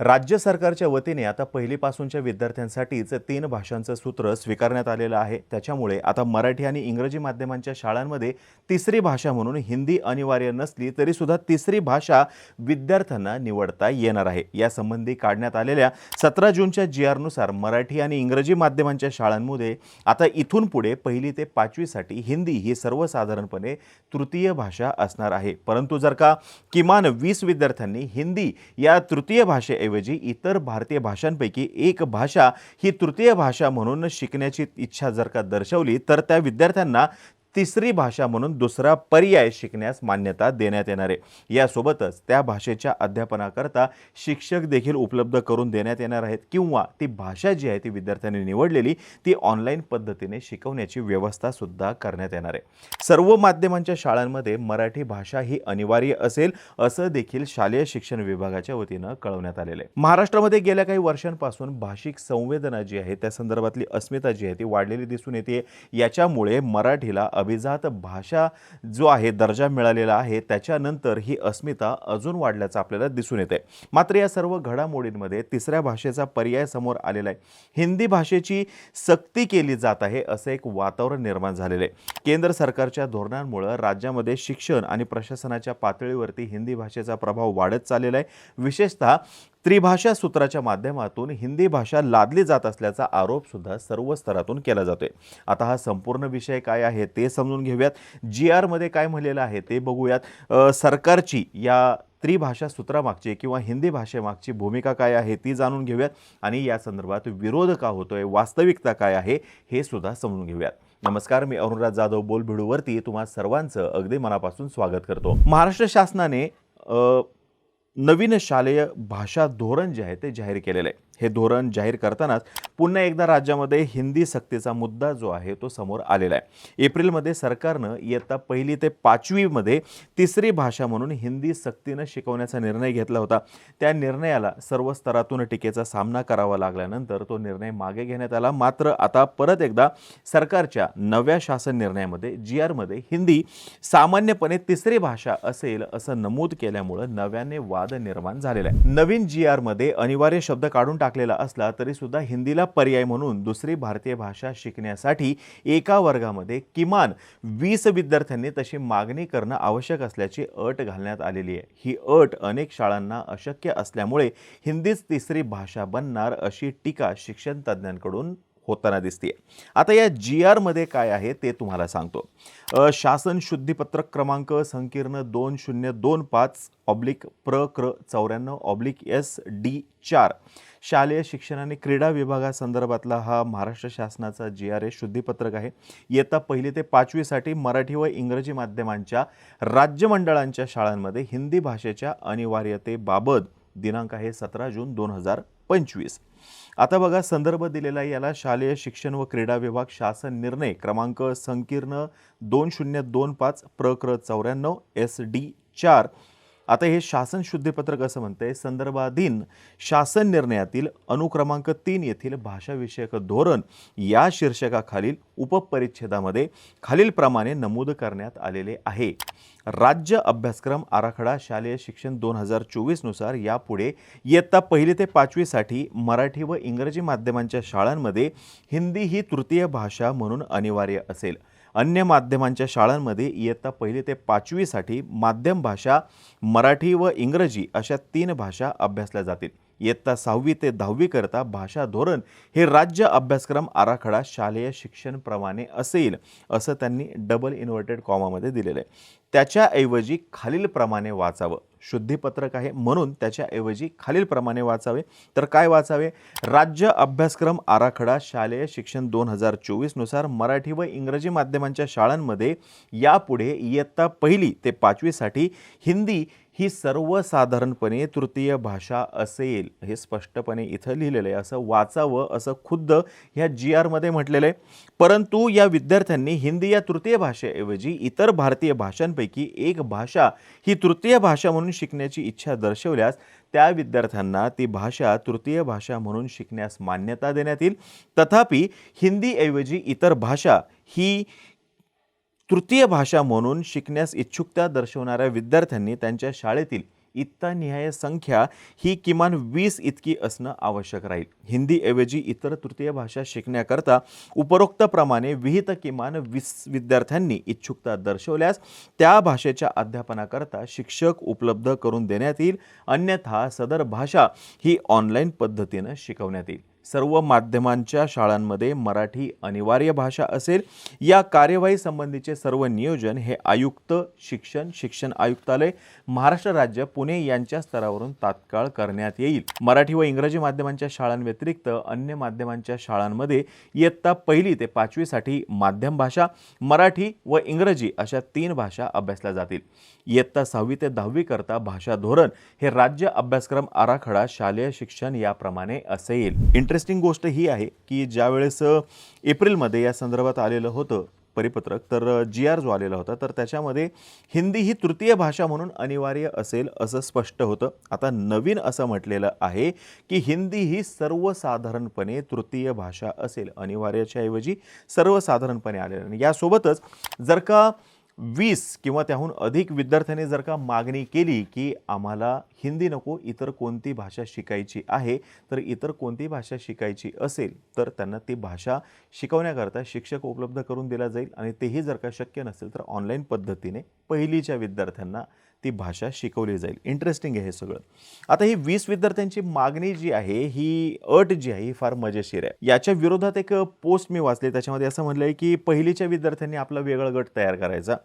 राज्य सरकारच्या वतीने आता पहिलीपासूनच्या विद्यार्थ्यांसाठीच तीन भाषांचं सूत्र स्वीकारण्यात आलेलं आहे. त्याच्यामुळे आता मराठी आणि इंग्रजी माध्यमांच्या शाळांमध्ये तिसरी भाषा म्हणून हिंदी अनिवार्य नसली तरी सुद्धा तिसरी भाषा विद्यार्थ्यांना निवडता येणार आहे. यासंबंधी काढण्यात आलेल्या सतरा जूनच्या जी आरनुसार मराठी आणि इंग्रजी माध्यमांच्या शाळांमध्ये आता इथून पुढे पहिली ते पाचवीसाठी हिंदी ही सर्वसाधारणपणे तृतीय भाषा असणार आहे. परंतु जर का किमान वीस विद्यार्थ्यांनी हिंदी या तृतीय भाषेऐवजी इतर भारतीय भाषांपैकी एक भाषा ही तृतीय भाषा म्हणून शिकण्याची इच्छा जर का दर्शवली तर त्या विद्यार्थ्यांना तिसरी भाषा म्हणून दुसरा पर्याय शिकण्यास मान्यता देण्यात येणार आहे. यासोबतच त्या भाषेच्या अध्यापनाकरता शिक्षक देखील उपलब्ध करून देण्यात येणार आहेत किंवा ती भाषा जी आहे ती विद्यार्थ्यांनी निवडलेली ती ऑनलाईन पद्धतीने शिकवण्याची व्यवस्थासुद्धा करण्यात येणार आहे. सर्व माध्यमांच्या शाळांमध्ये मराठी भाषा ही अनिवार्य असेल असं देखील शालेय शिक्षण विभागाच्या वतीनं कळवण्यात आलेलं आहे. महाराष्ट्रामध्ये गेल्या काही वर्षांपासून भाषिक संवेदना जी आहे त्या संदर्भातली अस्मिता जी आहे ती वाढलेली दिसून येते. याच्यामुळे मराठीला अभिजात भाषा जो आहे दर्जा मिळालेला आहे त्याच्यानंतर ही अस्मिता अजून वाढल्याचं आपल्याला दिसून येते मात्र या सर्व घडामोडींमध्ये तिसऱ्या भाषेचा पर्याय समोर आलेला आहे. हिंदी भाषेची सक्ती केली जात आहे असं एक वातावरण निर्माण झालेलं आहे. केंद्र सरकारच्या धोरणांमुळं राज्यामध्ये शिक्षण आणि प्रशासनाच्या पातळीवरती हिंदी भाषेचा प्रभाव वाढत चाललेला आहे. विशेषतः त्रिभाषा सूत्राच्या माध्यमातून हिंदी भाषा लादली जात असल्याचा आरोपसुद्धा सर्व स्तरातून केला जातोय. आता हा संपूर्ण विषय काय आहे ते समजून घेऊयात. जी आरमध्ये काय म्हणलेलं आहे ते बघूयात. सरकारची या त्रिभाषा सूत्रामागची किंवा हिंदी भाषेमागची भूमिका काय आहे ती जाणून घेऊयात आणि या संदर्भात विरोध का होतोय वास्तविकता काय आहे हे सुद्धा समजून घेऊयात. नमस्कार मी अरुणराज जाधव बोलभिडूवरती तुम्हा सर्वांचं अगदी मनापासून स्वागत करतो. महाराष्ट्र शासनाने नवीन शालेय भाषा धोरण जे आहे ते जाहीर केलेलं आहे. हे धोरण जाहीर करतानाच पुन्हा एकदा राज्यामध्ये हिंदी सक्तीचा मुद्दा जो आहे तो समोर आलेला आहे. एप्रिलमध्ये सरकारनं इयत्ता पहिली ते पाचवीमध्ये तिसरी भाषा म्हणून हिंदी सक्तीनं शिकवण्याचा निर्णय घेतला होता. त्या निर्णयाला सर्व स्तरातून टीकेचा सामना करावा लागल्यानंतर तो निर्णय मागे घेण्यात आला. मात्र आता परत एकदा सरकारच्या नव्या शासन निर्णयामध्ये जी आरमध्ये हिंदी सामान्यपणे तिसरी भाषा असेल असं नमूद केल्यामुळं नव्याने वाद निर्माण झालेला आहे. नवीन जी आरमध्ये अनिवार्य शब्द काढून टाकलेला असला तरी सुद्धा हिंदीला पर्याय म्हणून दुसरी भारतीय भाषा शिकण्यासाठी एका वर्गामध्ये किमान वीस विद्यार्थ्यांनी तशी मागणी करणं आवश्यक असल्याची अट घालण्यात आलेली आहे. ही अट अनेक शाळांना अशक्य असल्यामुळे हिंदीच तिसरी भाषा बनणार अशी टीका शिक्षण तज्ज्ञांकडून होताना दिसते आता या जी आरमध्ये काय आहे ते तुम्हाला सांगतो. शासन शुद्धीपत्रक क्रमांक संकीर्ण दोन शून्य दोन पाच ऑब्लिक प्र क्र चौऱ्याण्णव ऑब्लिक एस डी चार. शालेय शिक्षण आणि क्रीडा विभागासंदर्भातला हा महाराष्ट्र शासनाचा जी आर ए शुद्धीपत्रक आहे. इयत्ता पहिली ते पाचवीसाठी मराठी व इंग्रजी माध्यमांच्या राज्यमंडळांच्या शाळांमध्ये हिंदी भाषेच्या अनिवार्यतेबाबत दिनांक आहे सतरा जून दोन हजार पंचवीस. आता बघा संदर्भ दिलेला आहे याला शालेय शिक्षण व क्रीडा विभाग शासन निर्णय क्रमांक संकीर्ण दोन शून्य दोन पाच प्रक्र चौऱ्याण्णव एस डी चार. आता हे शासन शुद्धीपत्रक असं म्हणतंय संदर्भाधीन शासन निर्णयातील अनुक्रमांक तीन येथील भाषाविषयक धोरण या शीर्षकाखालील उपपरिच्छेदामध्ये खालीलप्रमाणे नमूद करण्यात आलेले आहे. राज्य अभ्यासक्रम आराखडा शालेय शिक्षण दोन हजार चोवीसनुसार यापुढे इयत्ता पहिली ते पाचवीसाठी मराठी व इंग्रजी माध्यमांच्या शाळांमध्ये हिंदी ही तृतीय भाषा म्हणून अनिवार्य असेल. अन्य माध्यमांच्या शाळांमध्ये इयत्ता पहिली ते पाचवीसाठी माध्यम भाषा मराठी व इंग्रजी अशा तीन भाषा अभ्यासल्या जातील. इयत्ता सहावी ते दहावीकरता भाषा धोरण हे राज्य अभ्यासक्रम आराखडा शालेय शिक्षणप्रमाणे असेल असं त्यांनी डबल इन्व्हर्टेड कॉमामध्ये दिलेलं आहे. त्याच्याऐवजी खालीलप्रमाणे वाचावं. शुद्धीपत्रक आहे म्हणून त्याच्याऐवजी खालीलप्रमाणे वाचावे. तर काय वाचावे? राज्य अभ्यासक्रम आराखडा शालेय शिक्षण दोन हजार चोवीसनुसार मराठी व इंग्रजी माध्यमांच्या शाळांमध्ये यापुढे इयत्ता पहिली ते पाचवीसाठी हिंदी ही सर्वसाधारणपणे तृतीय भाषा असेल हे स्पष्टपणे इथं लिहिलेलं आहे. असं वाचावं असं खुद्द ह्या जी आरमध्ये म्हटलेलं आहे. परंतु या विद्यार्थ्यांनी हिंदी या तृतीय भाषेऐवजी इतर भारतीय भाषांपैकी एक भाषा ही तृतीय भाषा म्हणून शिकण्याची इच्छा दर्शवल्यास त्या विद्यार्थ्यांना ती भाषा तृतीय भाषा म्हणून शिकण्यास मान्यता देण्यात येईल. तथापि हिंदीऐवजी इतर भाषा ही तृतीय भाषा म्हणून शिकण्यास इच्छुकता दर्शवणाऱ्या विद्यार्थ्यांनी त्यांच्या शाळेतील इत्तानिहाय संख्या ही किमान वीस इतकी असणं आवश्यक राहील. हिंदीऐवजी इतर तृतीय भाषा शिकण्याकरता उपरोक्तप्रमाणे विहित किमान वीस विद्यार्थ्यांनी इच्छुकता दर्शवल्यास त्या भाषेच्या अध्यापनाकरता शिक्षक उपलब्ध करून देण्यात येईल अन्यथा सदर भाषा ही ऑनलाईन पद्धतीनं शिकवण्यात येईल. सर्व माध्यमांच्या शाळांमध्ये मराठी अनिवार्य भाषा असेल या कार्यवाही संबंधीचे सर्व नियोजन हे आयुक्त शिक्षण शिक्षण आयुक्तालय महाराष्ट्र राज्य पुणे यांच्या स्तरावरून तात्काळ करण्यात येईल. मराठी व इंग्रजी माध्यमांच्या शाळांव्यतिरिक्त अन्य माध्यमांच्या शाळांमध्ये इयत्ता पहिली ते पाचवीसाठी माध्यम भाषा मराठी व इंग्रजी अशा तीन भाषा अभ्यासल्या जातील. इयत्ता सहावी ते दहावी करता भाषा धोरण हे राज्य अभ्यासक्रम आराखडा शालेय शिक्षण याप्रमाणे असेल. इंटरेस्टिंग गोष्ट ही आहे की ज्यावेळेस एप्रिलमध्ये या संदर्भात आलेलं होतं परिपत्रक तर जी आर जो आलेला होता तर त्याच्यामध्ये हिंदी ही तृतीय भाषा म्हणून अनिवार्य असेल असं स्पष्ट होतं. आता नवीन असं म्हटलेलं आहे की हिंदी ही सर्वसाधारणपणे तृतीय भाषा असेल अनिवार्याच्या ऐवजी सर्वसाधारणपणे आलेलं. आणि यासोबतच जर का वीस किंवा त्याहून अधिक विद्यार्थ्यांनी जर का मागणी केली की आम्हाला हिंदी नको इतर कोणती भाषा शिकायची आहे तर इतर कोणती भाषा शिकायची असेल तर त्यांना ती भाषा शिकवण्याकरता शिक्षक उपलब्ध करून दिला जाईल आणि तेही जर का शक्य नसेल तर ऑनलाईन पद्धतीने पहिलीच्या विद्यार्थ्यांना ती भाषा शिकवली जाईल. इंटरेस्टिंग आहे हे सगळं. आता ही वीस विद्यार्थ्यांची मागणी जी आहे ही अट जी आहे ही फार मजेशीर आहे. याच्या विरोधात एक पोस्ट मी वाचली. त्याच्यामध्ये असं म्हटलं आहे की पहिलीच्या विद्यार्थ्यांनी आपला वेगळा गट तयार करायचा.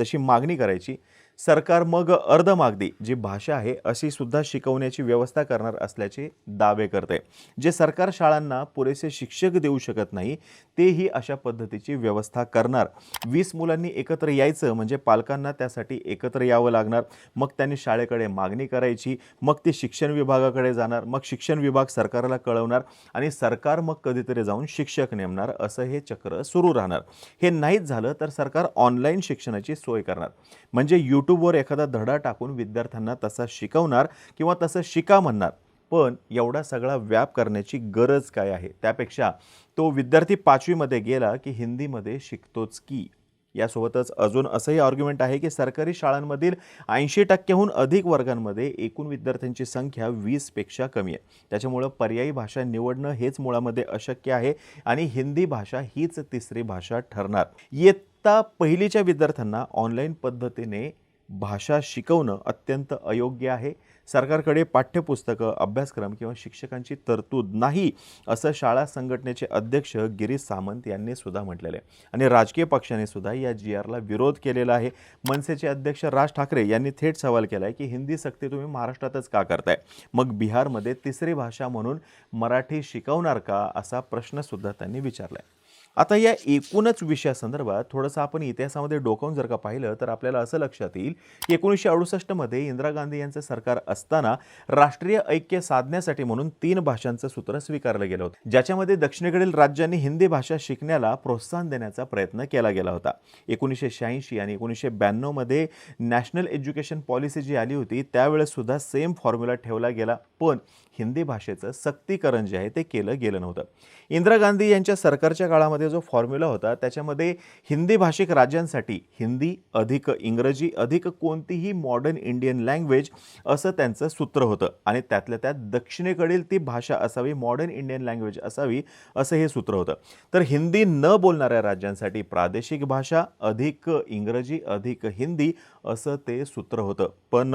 तशी मागणी करायची. सरकार मग अर्धमागदी जी भाषा आहे अशी सुद्धा शिकवण्याची व्यवस्था करणार असल्याचे दावे करते. जे सरकार शाळांना पुरेसे शिक्षक देऊ शकत नाही तेही अशा पद्धतीची व्यवस्था करणार. वीस मुलांनी एकत्र यायचं म्हणजे पालकांना त्यासाठी एकत्र यावं लागणार. मग त्यांनी शाळेकडे मागणी करायची मग ते शिक्षण विभागाकडे जाणार मग शिक्षण विभाग सरकारला कळवणार आणि सरकार मग कधीतरी जाऊन शिक्षक नेमणार असं हे चक्र सुरू राहणार. हे नाहीच झालं तर सरकार ऑनलाईन शिक्षणाची सोय करणार. म्हणजे यूट्यूबवर एखादा धडा टाकून विद्यार्थ्यांना तसा शिकवणार किंवा तसं शिका म्हणणार. पण एवढा सगळा व्याप करण्याची गरज काय आहे? त्यापेक्षा तो विद्यार्थी पाचवीमध्ये गेला की हिंदीमध्ये शिकतोच की. यासोबतच अजून असंही आर्ग्युमेंट आहे की सरकारी शाळांमधील ऐंशी टक्क्याहून अधिक वर्गांमध्ये एकूण विद्यार्थ्यांची संख्या वीसपेक्षा कमी आहे. त्याच्यामुळं पर्यायी भाषा निवडणं हेच मुळामध्ये अशक्य आहे आणि हिंदी भाषा हीच तिसरी भाषा ठरणार. इयत्ता पहिलीच्या विद्यार्थ्यांना ऑनलाईन पद्धतीने भाषा शिकवणं अत्यंत अयोग्य आहे. सरकारकडे पाठ्यपुस्तकं अभ्यासक्रम किंवा शिक्षकांची तरतूद नाही असं शाळा संघटनेचे अध्यक्ष गिरीश सामंत यांनी सुद्धा म्हटलेलं आहे. आणि राजकीय पक्षाने सुद्धा या जी आरला विरोध केलेला आहे. मनसेचे अध्यक्ष राज ठाकरे यांनी थेट सवाल केला आहे की हिंदी सक्ती तुम्ही महाराष्ट्रातच का करताय? मग बिहारमध्ये तिसरी भाषा म्हणून मराठी शिकवणार का असा प्रश्नसुद्धा त्यांनी विचारला आहे आता या एकूणच विषयासंदर्भात थोडंसं आपण इतिहासामध्ये डोकावून जर का पाहिलं तर आपल्याला असं लक्षात येईल की एकोणीसशे अडुसष्टमध्ये इंदिरा गांधी यांचं सरकार असताना राष्ट्रीय ऐक्य साधण्यासाठी म्हणून तीन भाषांचं सूत्र स्वीकारलं गेलं होतं ज्याच्यामध्ये दक्षिणेकडील राज्यांनी हिंदी भाषा शिकण्याला प्रोत्साहन देण्याचा प्रयत्न केला गेला होता. एकोणीसशे शहाऐंशी आणि एकोणीसशे ब्याण्णवमध्ये नॅशनल एज्युकेशन पॉलिसी जी आली होती त्यावेळेस सुद्धा सेम फॉर्म्युला ठेवला गेला. पण हिंदी भाषेचं सक्तीकरण जे आहे ते केलं गेलं नव्हतं. इंदिरा गांधी यांच्या सरकारच्या काळामध्ये जो फॉर्म्युला होता त्याच्यामध्ये हिंदी भाषिक राज्यांसाठी हिंदी अधिक इंग्रजी अधिक कोणतीही मॉडर्न इंडियन लँग्वेज असं त्यांचं सूत्र होतं. आणि त्यातल्या त्यात दक्षिणेकडील ती भाषा असावी मॉडर्न इंडियन लँग्वेज असावी असं हे सूत्र होतं. तर हिंदी न बोलणाऱ्या राज्यांसाठी प्रादेशिक भाषा अधिक इंग्रजी अधिक हिंदी असं ते सूत्र होतं. पण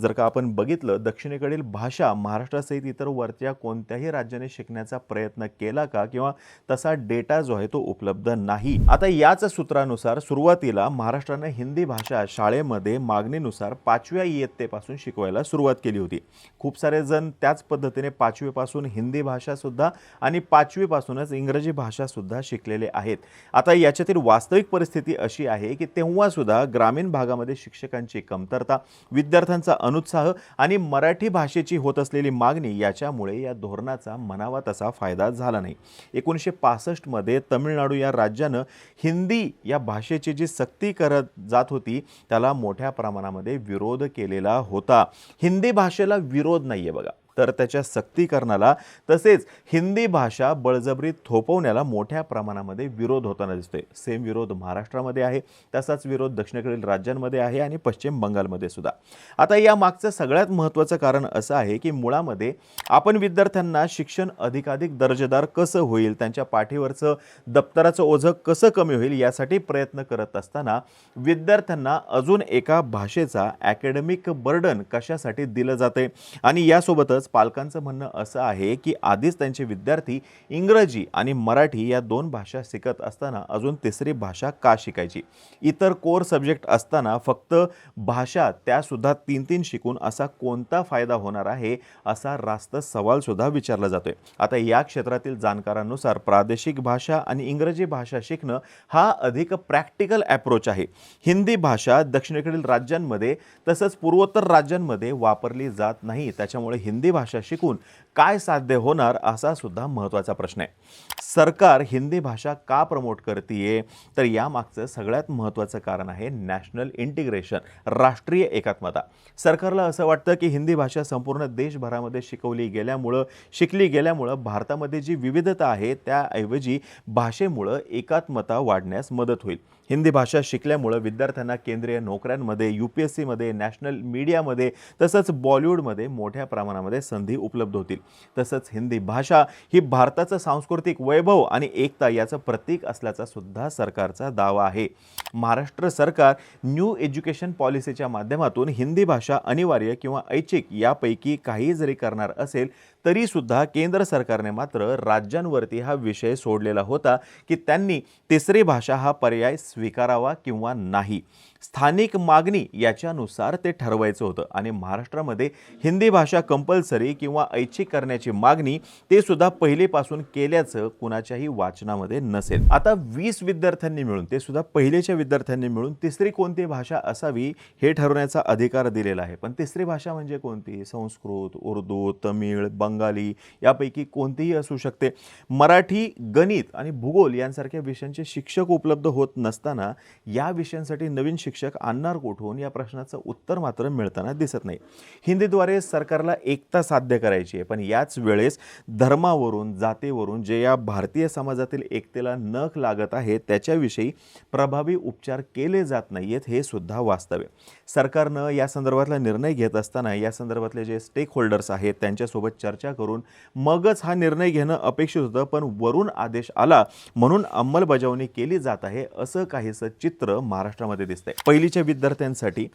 जर का आपण बघितलं दक्षिणेकडील भाषा महाराष्ट्रासहित इतर वरच्या कोणत्याही राज्याने शिकण्याचा प्रयत्न केला का? किंवा तसा डेटा जो आहे तो उपलब्ध नाही. आता याच सूत्रानुसार सुरुवातीला महाराष्ट्रानं हिंदी भाषा शाळेमध्ये मागणीनुसार पाचव्या इयत्तेपासून शिकवायला सुरुवात केली होती. खूप सारे जण त्याच पद्धतीने पाचवीपासून हिंदी भाषा सुद्धा आणि पाचवीपासूनच इंग्रजी भाषा सुद्धा शिकलेले आहेत. आता याच्यातील वास्तविक परिस्थिती अशी आहे की तेव्हा सुद्धा ग्रामीण भागामध्ये शिक्षकांची कमतरता विद्यार्थ्यांचा अनुत्साह आणि मराठी भाषेची होत असलेली मागणी याच्यामुळे या धोरणाचा मनावा तसा फायदा झाला नाही. एकोणीसशे पासष्टमध्ये तमिळनाडू या राज्यानं हिंदी या भाषेची जी सक्ती करत जात होती त्याला मोठ्या प्रमाणामध्ये विरोध केलेला होता. हिंदी भाषेला विरोध नाही आहे बघा. तर त्याच्या सक्तीकरणाला तसेच हिंदी भाषा बळजबरीत थोपवण्याला मोठ्या प्रमाणामध्ये विरोध होताना दिसतोय. सेम विरोध महाराष्ट्रामध्ये आहे तसाच विरोध दक्षिणेकडील राज्यांमध्ये आहे आणि पश्चिम बंगालमध्ये सुद्धा. आता या मागचं सगळ्यात महत्त्वाचं कारण असं आहे की मुळामध्ये आपण विद्यार्थ्यांना शिक्षण अधिकाधिक दर्जेदार कसं होईल त्यांच्या पाठीवरचं दप्तराचं ओझं कसं कमी होईल यासाठी प्रयत्न करत असताना विद्यार्थ्यांना अजून एका भाषेचा ॲकॅडमिक बर्डन कशासाठी दिलं जाते आणि यासोबतच पालकांचं म्हणणं असं आहे की आधीच त्यांचे विद्यार्थी इंग्रजी आणि मराठी या दोन भाषा शिकत असताना अजून तिसरी भाषा का शिकायची? इतर कोर सब्जेक्ट असताना फक्त भाषा त्यासुद्धा तीन तीन शिकून असा कोणता फायदा होणार आहे असा रास्त सवाल सुद्धा विचारला जातोय. आता या क्षेत्रातील जाणकारांनुसार प्रादेशिक भाषा आणि इंग्रजी भाषा शिकणं हा अधिक प्रॅक्टिकल ॲप्रोच आहे. हिंदी भाषा दक्षिणेकडील राज्यांमध्ये तसंच पूर्वोत्तर राज्यांमध्ये वापरली जात नाही. त्याच्यामुळे हिंदी भाषा शिकून काय साध्य होणार असा सुद्धा महत्त्वाचा प्रश्न आहे. सरकार हिंदी भाषा का प्रमोट करते तर यामागचं सगळ्यात महत्त्वाचं कारण आहे नॅशनल इंटिग्रेशन राष्ट्रीय एकात्मता. सरकारला असं वाटतं की हिंदी भाषा संपूर्ण देशभरामध्ये शिकवली गेल्यामुळं शिकली गेल्यामुळं भारतामध्ये जी विविधता आहे त्याऐवजी भाषेमुळं एकात्मता वाढण्यास मदत होईल. हिंदी भाषा शिकल्यामुळं विद्यार्थ्यांना केंद्रीय नोकऱ्यांमध्ये यू पी एस सीमध्ये नॅशनल मीडियामध्ये तसंच बॉलिवूडमध्ये मोठ्या प्रमाणामध्ये संधी उपलब्ध होतील. तसंच हिंदी भाषा ही भारताचं सांस्कृतिक वैभव आणि एकता याचं प्रतीक असल्याचा सुद्धा सरकारचा दावा आहे. महाराष्ट्र सरकार न्यू एज्युकेशन पॉलिसीच्या माध्यमातून हिंदी भाषा अनिवार्य किंवा ऐच्छिक यापैकी काही जरी करणार असेल तरी सुद्धा केंद्र सरकारने मात्र राज्यांवरती हा विषय सोडलेला होता की त्यांनी तिसरी भाषा हा पर्याय स्वीकारावा किंवा नाही. स्थानिक मागणी याच्यानुसार ते ठरवायचं होतं. आणि महाराष्ट्रामध्ये हिंदी भाषा कंपल्सरी किंवा ऐच्छिक करण्याची मागणी ते सुद्धा पहिलेपासून केल्याचं कुणाच्याही वाचनामध्ये नसेल. आता वीस विद्यार्थ्यांनी मिळून ते सुद्धा पहिलेच्या विद्यार्थ्यांनी मिळून तिसरी कोणती भाषा असावी हे ठरवण्याचा अधिकार दिलेला आहे. पण तिसरी भाषा म्हणजे कोणती? संस्कृत उर्दू तमिळ बंगाली यापैकी कोणतीही असू शकते. मराठी गणित आणि भूगोल यांसारख्या विषयांचे शिक्षक उपलब्ध होत नसताना या विषयांसाठी नवीन शिक्षक आणणार कुठून या प्रश्नाचं उत्तर मात्र मिळताना दिसत नाही. हिंदीद्वारे सरकारला एकता साध्य करायची आहे पण याच वेळेस धर्मावरून जातीवरून जे या भारतीय समाजातील एकतेला नख लागत आहे त्याच्याविषयी प्रभावी उपचार केले जात नाही आहेत हे सुद्धा वास्तव आहे. सरकारनं या संदर्भातला निर्णय घेत असताना या संदर्भातले जे स्टेक होल्डर्स आहेत त्यांच्यासोबत चर्चा करून मगच हा निर्णय घेणं अपेक्षित होतं पण वरून आदेश आला म्हणून अंमलबजावणी केली जात आहे असं काहीसं चित्र महाराष्ट्रामध्ये दिसतंय. पहिलीच्या विद्यार्थ्यांसाठी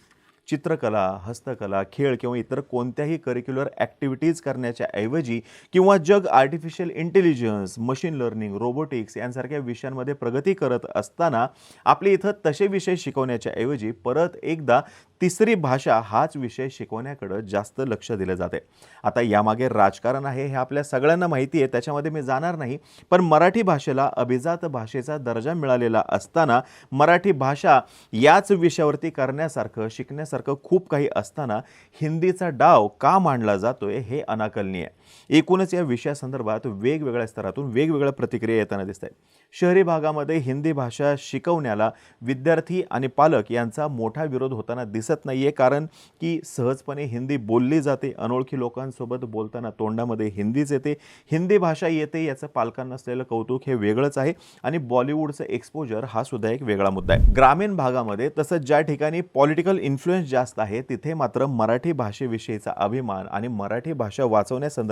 चित्रकला हस्तकला खेळ किंवा इतर कोणत्याही करिक्युलर ॲक्टिव्हिटीज करण्याच्या ऐवजी किंवा जग artificial intelligence machine learning robotics यांसारख्या विषयांमध्ये प्रगती करत असताना आपल्या इथं तसे विषय शिकवण्याच्या ऐवजी परत एकदा तिसरी भाषा हाच विषय शिकवण्याकडं जास्त लक्ष दिलं जाते. आता यामागे राजकारण आहे हे आपल्या सगळ्यांना माहिती आहे त्याच्यामध्ये मी जाणार नाही पण मराठी भाषेला अभिजात भाषेचा दर्जा मिळालेला असताना मराठी भाषा याच विषयावरती करण्यासारखं शिकण्यासारखं खूप काही असताना हिंदीचा डाव का मांडला जातोय हे अनाकलनीय. आहे एकूणच या विषयासंदर्भात वेगवेगळ्या स्तरातून वेगवेगळ्या प्रतिक्रिया येताना दिसत आहेत शहरी भागामध्ये हिंदी भाषा शिकवण्याला विद्यार्थी आणि पालक यांचा मोठा विरोध होताना दिसत नाही आहे कारण की सहजपणे हिंदी बोलली जाते. अनोळखी लोकांसोबत बोलताना तोंडामध्ये हिंदीच येते. हिंदी भाषा येते याचं पालकांना असलेलं कौतुक हे वेगळंच आहे आणि बॉलिवूडचं एक्सपोजर हा सुद्धा एक वेगळा मुद्दा आहे. ग्रामीण भागामध्ये तसंच ज्या ठिकाणी पॉलिटिकल इन्फ्लुएन्स जास्त आहे तिथे मात्र मराठी भाषेविषयीचा अभिमान आणि मराठी भाषा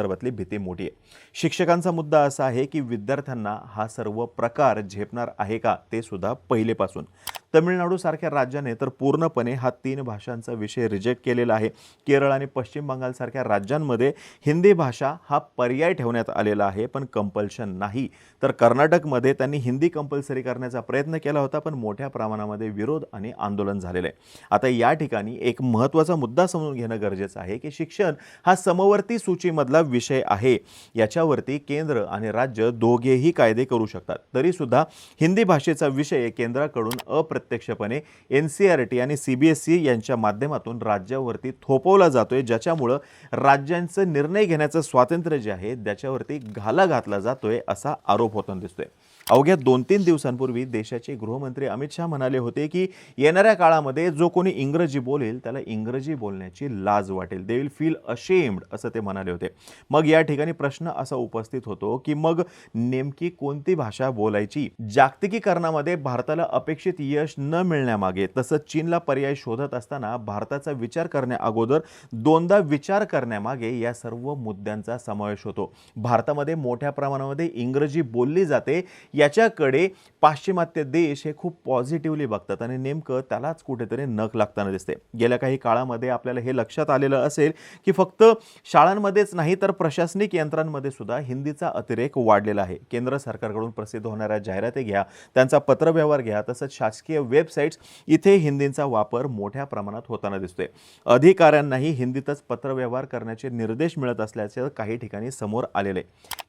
संदर्भातली भीती मोठी आहे. शिक्षकांचा मुद्दा असा आहे की विद्यार्थ्यांना हा सर्व प्रकार झेपणार आहे का ते सुद्धा पहिलेपासून. तमिळनाडूसारख्या राज्याने तर पूर्णपणे हा तीन भाषांचा विषय रिजेक्ट केलेला आहे. केरळ आणि पश्चिम बंगालसारख्या राज्यांमध्ये हिंदी भाषा हा पर्याय ठेवण्यात आलेला आहे पण कंपल्शन नाही. तर कर्नाटकमध्ये त्यांनी हिंदी कंपल्सरी करण्याचा प्रयत्न केला होता पण मोठ्या प्रमाणामध्ये विरोध आणि आंदोलन झालेलं आहे. आता या ठिकाणी एक महत्त्वाचा मुद्दा समजून घेणं गरजेचं आहे की शिक्षण हा समवर्ती सूचीमधला विषय आहे. याच्यावरती केंद्र आणि राज्य दोघेही कायदे करू शकतात. तरीसुद्धा हिंदी भाषेचा विषय केंद्राकडून अप्र अप्रत्यक्षपणे एन सी आर टी आणि सी बी एस सी यांच्या माध्यमातून राज्यावरती थोपवला जातोय ज्याच्यामुळं राज्यांचं निर्णय घेण्याचं स्वातंत्र्य जे आहे त्याच्यावरती घाला घातला जातोय असा आरोप होताना दिसतोय. अवघ्या दोन तीन दिवसांपूर्वी देशाचे गृहमंत्री अमित शहा म्हणाले होते की येणाऱ्या काळामध्ये जो कोणी इंग्रजी बोलेल त्याला इंग्रजी बोलण्याची लाज वाटेल. दे विल फील अशेम्ड असं ते म्हणाले होते. मग या ठिकाणी प्रश्न असा उपस्थित होतो की मग नेमकी कोणती भाषा बोलायची? जागतिकीकरणामध्ये भारताला अपेक्षित यश न मिळण्यामागे तसंच चीनला पर्याय शोधत असताना भारताचा विचार करण्या अगोदर दोनदा विचार करण्यामागे या सर्व मुद्द्यांचा समावेश होतो. भारतामध्ये मोठ्या प्रमाणामध्ये इंग्रजी बोलली जाते. याच्याकडे पाश्चिमात्य देश हे खूप पॉझिटिव्हली बघतात आणि नेमकं त्यालाच कुठेतरी नख लागताना दिसते. गेल्या काही काळामध्ये आपल्याला हे लक्षात आलेलं असेल की फक्त शाळांमध्येच नाही तर प्रशासनिक यंत्रांमध्ये सुद्धा हिंदीचा अतिरेक वाढलेला आहे. केंद्र सरकारकडून प्रसिद्ध होणाऱ्या जाहिराती घ्या त्यांचा पत्रव्यवहार घ्या तसंच शासकीय वेबसाईट्स इथे हिंदीचा वापर मोठ्या प्रमाणात होताना दिसतोय. अधिकाऱ्यांनाही हिंदीतच पत्रव्यवहार करण्याचे निर्देश मिळत असल्याचे काही ठिकाणी समोर आलेले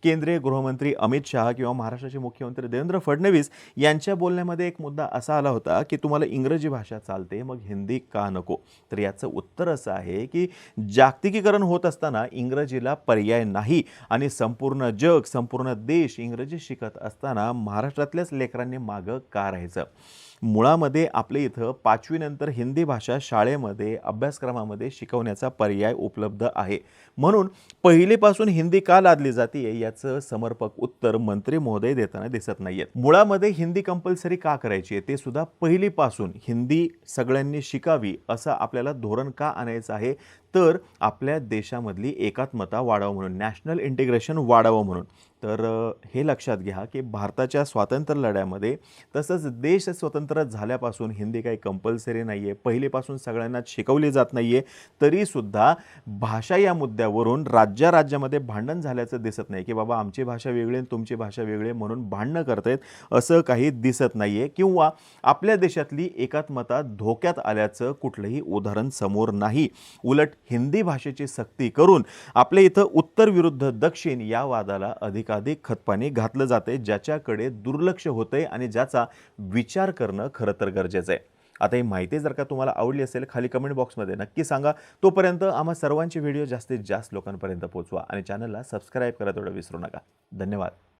केंद्रीय गृहमंत्री अमित शहा किंवा महाराष्ट्राचे मुख्यमंत्री देवेंद्र फडणवीस यांच्या बोलण्यामध्ये एक मुद्दा असा आला होता की तुम्हाला इंग्रजी भाषा चालते मग हिंदी का नको? तर याचं उत्तर असं आहे की जागतिकीकरण होत असताना इंग्रजीला पर्याय नाही आणि संपूर्ण जग संपूर्ण देश इंग्रजी शिकत असताना महाराष्ट्रातल्याच लेकरांनी मागं का राहायचं? मुळामध्ये आपल्या इथं पाचवीनंतर हिंदी भाषा शाळेमध्ये अभ्यासक्रमामध्ये शिकवण्याचा पर्याय उपलब्ध आहे. म्हणून पहिलीपासून हिंदी का लादली जाते याचं समर्पक उत्तर मंत्री महोदय देताना दिसत नाही आहेत मुळामध्ये हिंदी कंपल्सरी का करायची आहे? ते सुद्धा पहिलीपासून हिंदी सगळ्यांनी शिकावी असं आपल्याला धोरण का आणायचं आहे? तर आपल्या देशामधली एकात्मता वाढावं म्हणून नॅशनल इंटिग्रेशन वाढावं म्हणून. तर हे लक्षात घ्या की भारताच्या स्वातंत्र्य लढ्यामध्ये तसंच देश स्वतंत्र झाल्यापासून हिंदी काही कंपल्सरी नाही आहे पहिलीपासून सगळ्यांना शिकवली जात नाही आहे तरीसुद्धा भाषा या मुद्द्यावरून राज्या राज्यामध्ये भांडण झाल्याचं दिसत नाही की बाबा आमची भाषा वेगळी आणि तुमची भाषा वेगळी म्हणून भांडणं करतायत असं काही दिसत नाही आहे किंवा आपल्या देशातली एकात्मता धोक्यात आल्याचं कुठलंही उदाहरण समोर नाही. उलट हिंदी भाषेची सक्ती करून आपल्या इथं उत्तर विरुद्ध दक्षिण या वादाला अधिकाधिक खतपाणी घातलं जाते ज्याच्याकडे दुर्लक्ष होते आणि ज्याचा विचार करणं खरं तर गरजेचं आहे. आता ही माहिती जर का तुम्हाला आवडली असेल खाली कमेंट बॉक्समध्ये नक्की सांगा. तोपर्यंत आम्हा सर्वांचे व्हिडिओ जास्तीत जास्त लोकांपर्यंत पोहोचवा आणि चॅनलला सबस्क्राईब करा तेवढं विसरू नका. धन्यवाद.